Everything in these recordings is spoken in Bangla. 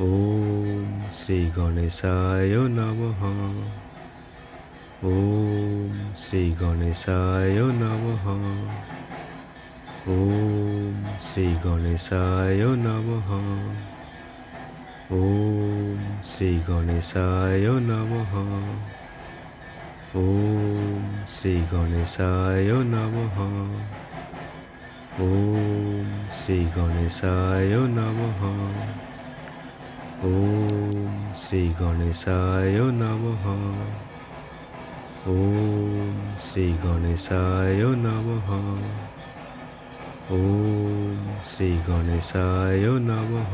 ওম শ্রী গণেশায় নমঃ। ওম শ্রী গণেশায় নমঃ। ওম শ্রী গণেশায় নমঃ। ওম শ্রী গণেশায় নমঃ। ওম শ্রী গণেশায় নমঃ। ওম শ্রী গণেশায় নমঃ। ওম শ্রী গণেশায় নমঃ ওম শ্রী গণেশায় নমঃ ওম শ্রী গণেশায় নমঃ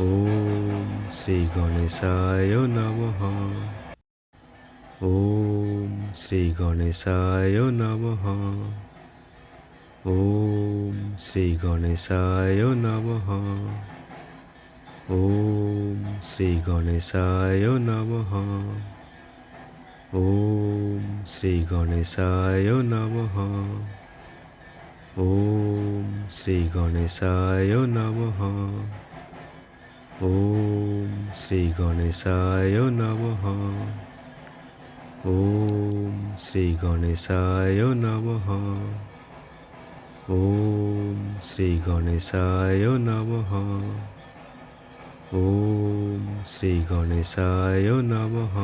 ওম শ্রী গণেশায় নমঃ ওম শ্রী গণেশায় নমঃ ওম শ্রী গণেশায় নমঃ ওম শ্রী গণেশায় নমঃ ওম শ্রী গণেশায় নমঃ ওম শ্রী গণেশায় নমঃ ওম শ্রী গণেশায় নমঃ ওম শ্রী গণেশায় নমঃ ওম শ্রী গণেশায় নমঃ ওম শ্রী গণেশায় নমঃ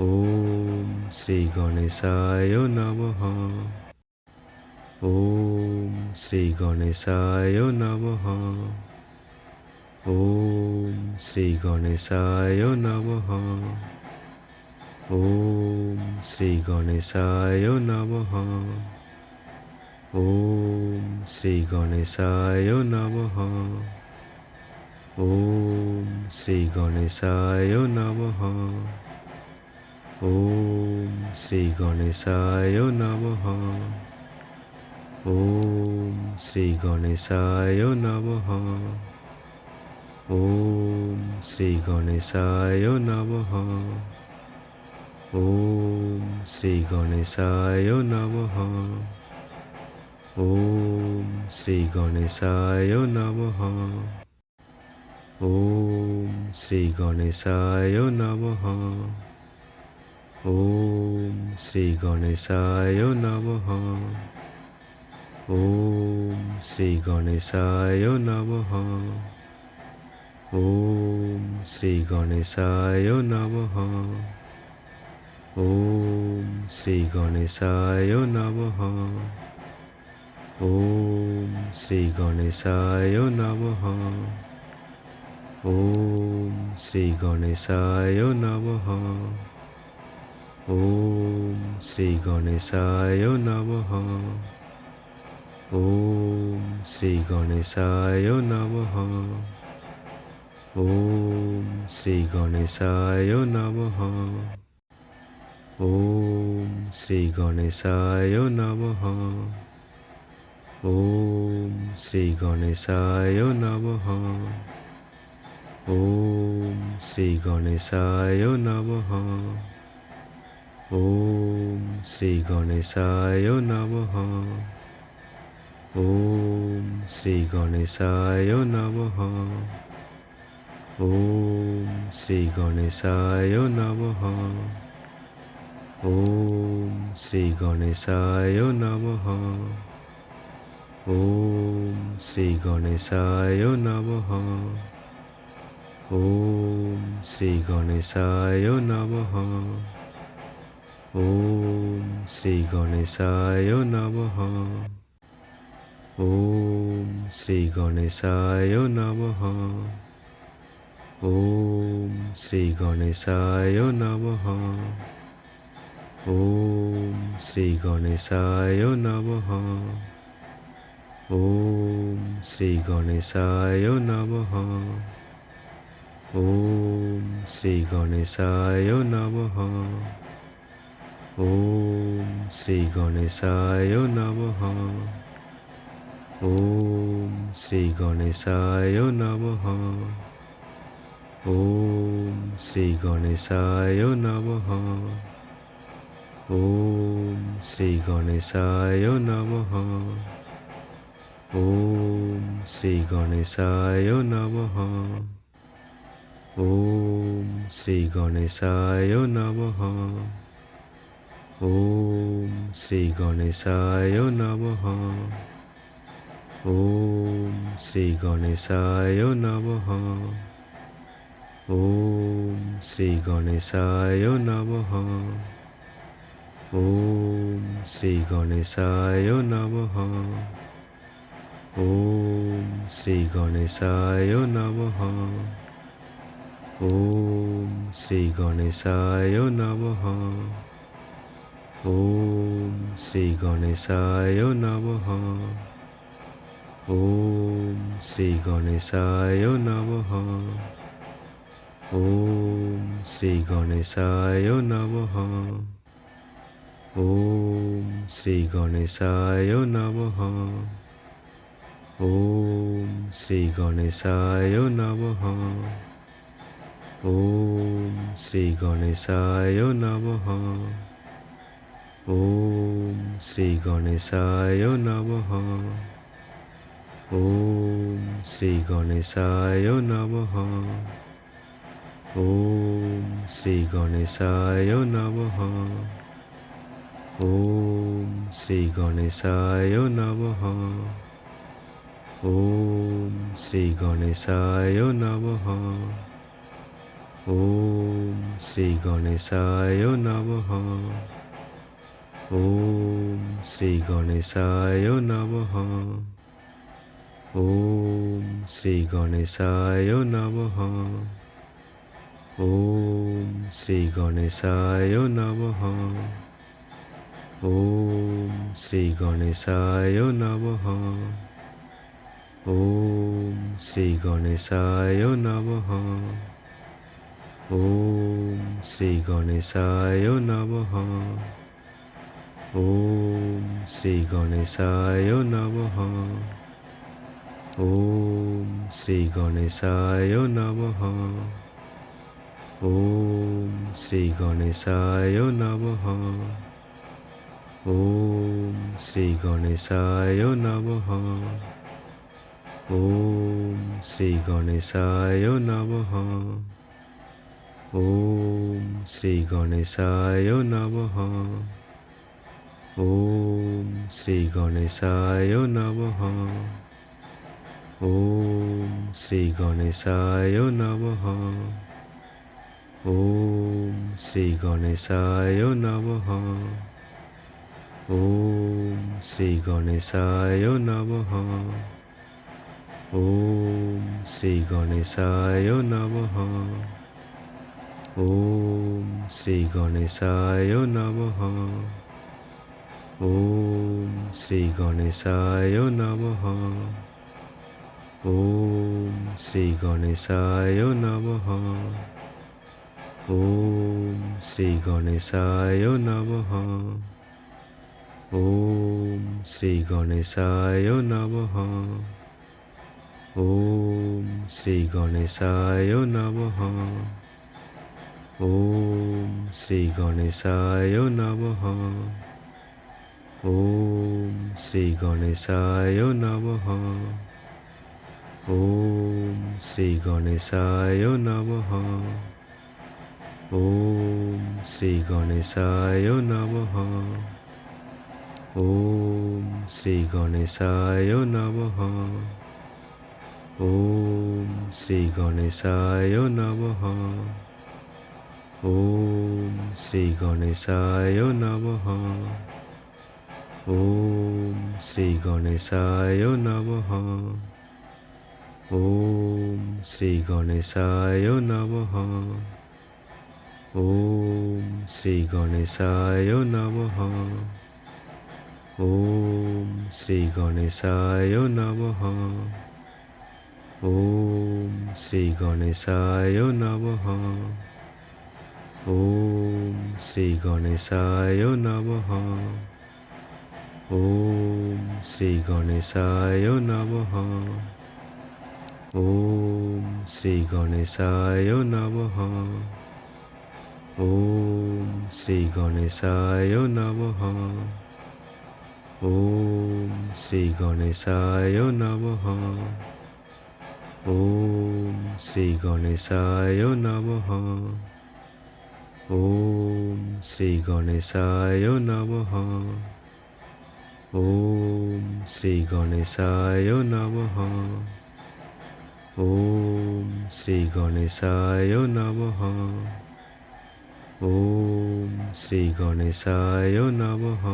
ওম শ্রী গণেশায় নমঃ ওম শ্রী গণেশায় নমঃ ওম শ্রী গণেশায় নমঃ ওম শ্রী গণেশায় নমঃ ওম শ্রী গণেশায় নমঃ ওম শ্রী গণেশায় নমঃ ওম শ্রী গণেশায় নমঃ ওম শ্রী গণেশায় নমঃ ওম শ্রী গণেশায় নমঃ ওম শ্রী গণেশায় নমঃ ওম শ্রী গণেশায় নমঃ ওম শ্রী গণেশায় নমঃ। ওম শ্রী গণেশায় নমঃ। ওম শ্রী গণেশায় নমঃ। ওম শ্রী গণেশায় নমঃ। ওম শ্রী গণেশায় নমঃ। ওম শ্রী গণেশায় নমঃ। ওম শ্রী গণেশায় নমঃ ওম শ্রী গণেশায় নমঃ ওম শ্রী গণেশায় নমঃ ওম শ্রী গণেশায় নমঃ ওম শ্রী গণেশায় নমঃ ওম শ্রী গণেশায় নমঃ ওম শ্রী গণেশায় নমঃ। ওম শ্রী গণেশায় নমঃ। ওম শ্রী গণেশায় নমঃ। ওম শ্রী গণেশায় নমঃ। ওম শ্রী গণেশায় নমঃ। ওম শ্রী গণেশায় নমঃ। ওম শ্রী গণেশায় নমঃ ওম শ্রী গণেশায় নমঃ ওম শ্রী গণেশায় নমঃ ওম শ্রী গণেশায় নমঃ ওম শ্রী গণেশায় নমঃ ওম শ্রী গণেশায় নমঃ ओम श्री गणेशाय नमः। ओम श्री गणेशाय नमः। ओम श्री गणेशाय नमः। ओम श्री गणेशाय नमः। ओम श्री गणेशाय नमः। ओम श्री गणेशाय नमः। ওম শ্রী গণেশায় নমঃ ওম শ্রী গণেশায় নমঃ ওম শ্রী গণেশায় নমঃ ওম শ্রী গণেশায় নমঃ ওম শ্রী গণেশায় নমঃ ওম শ্রী গণেশায় নমঃ ওম শ্রী গণেশায় নমঃ। ওম শ্রী গণেশায় নমঃ। ওম শ্রী গণেশায় নমঃ। ওম শ্রী গণেশায় নমঃ। ওম শ্রী গণেশায় নমঃ। ওম শ্রী গণেশায় নমঃ। ওম শ্রী গণেশায় নমঃ ওম শ্রী গণেশায় নমঃ ওম শ্রী গণেশায় নমঃ ওম শ্রী গণেশায় নমঃ ওম শ্রী গণেশায় নমঃ ওম শ্রী গণেশায় নমঃ ওম শ্রী গণেশায় নমঃ ওম শ্রী গণেশায় নমঃ ওম শ্রী গণেশায় নমঃ ওম শ্রী গণেশায় নমঃ ওম শ্রী গণেশায় নমঃ ওম শ্রী গণেশায় নমঃ ওম শ্রী গণেশায় নমঃ ওম শ্রী গণেশায় নমঃ ওম শ্রী গণেশায় নমঃ ওম শ্রী গণেশায় নমঃ ওম শ্রী গণেশায় নমঃ ওম শ্রী গণেশায় নমঃ ওম শ্রী গণেশায় নমঃ। ওম শ্রী গণেশায় নমঃ। ওম শ্রী গণেশায় নমঃ। ওম শ্রী গণেশায় নমঃ। ওম শ্রী গণেশায় নমঃ। ওম শ্রী গণেশায় নমঃ। ওম শ্রী গণেশায় নমঃ ওম শ্রী গণেশায় নমঃ ওম শ্রী গণেশায় নমঃ ওম শ্রী গণেশায় নমঃ ওম শ্রী গণেশায় নমঃ ওম শ্রী গণেশায় নমঃ ওম শ্রী গণেশায় নমঃ ওম শ্রী গণেশায় নমঃ ওম শ্রী গণেশায় নমঃ ওম শ্রী গণেশায় নমঃ ওম শ্রী গণেশায় নমঃ ওম শ্রী গণেশায় নমঃ ওম শ্রী গণেশায় নমঃ ওম শ্রী গণেশায় নমঃ ওম শ্রী গণেশায় নমঃ ওম শ্রী গণেশায় নমঃ ওম শ্রী গণেশায় নমঃ ওম শ্রী গণেশায় নমঃ ওম শ্রী গণেশায় নমঃ। ওম শ্রী গণেশায় নমঃ। ওম শ্রী গণেশায় নমঃ। ওম শ্রী গণেশায় নমঃ। ওম শ্রী গণেশায় নমঃ। ওম শ্রী গণেশায় নমঃ। ওম শ্রী গণেশায় নমঃ। ওম শ্রী গণেশায় নমঃ। ওম শ্রী গণেশায় নমঃ। ওম শ্রী গণেশায় নমঃ।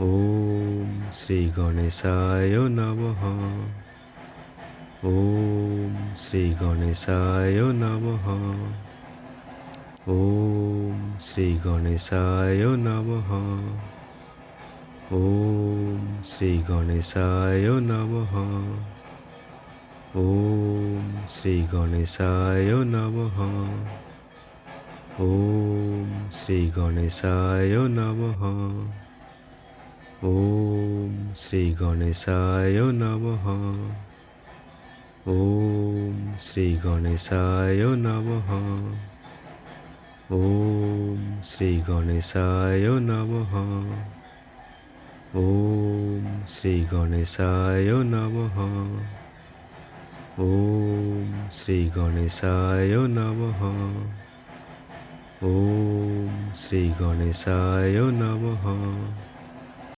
ওম শ্রী গণেশায় নমঃ। ওম শ্রী গণেশায় নমঃ। ওম শ্রী গণেশায় নমঃ ওম শ্রী গণেশায় নমঃ ওম শ্রী গণেশায় নমঃ ওম শ্রী গণেশায় নমঃ ওম শ্রী গণেশায় নমঃ ওম শ্রী গণেশায় নমঃ ওম শ্রী গণেশায় নমঃ ওম শ্রী গণেশায় নমঃ ওম শ্রী গণেশায় নমঃ ওম শ্রী গণেশায় নমঃ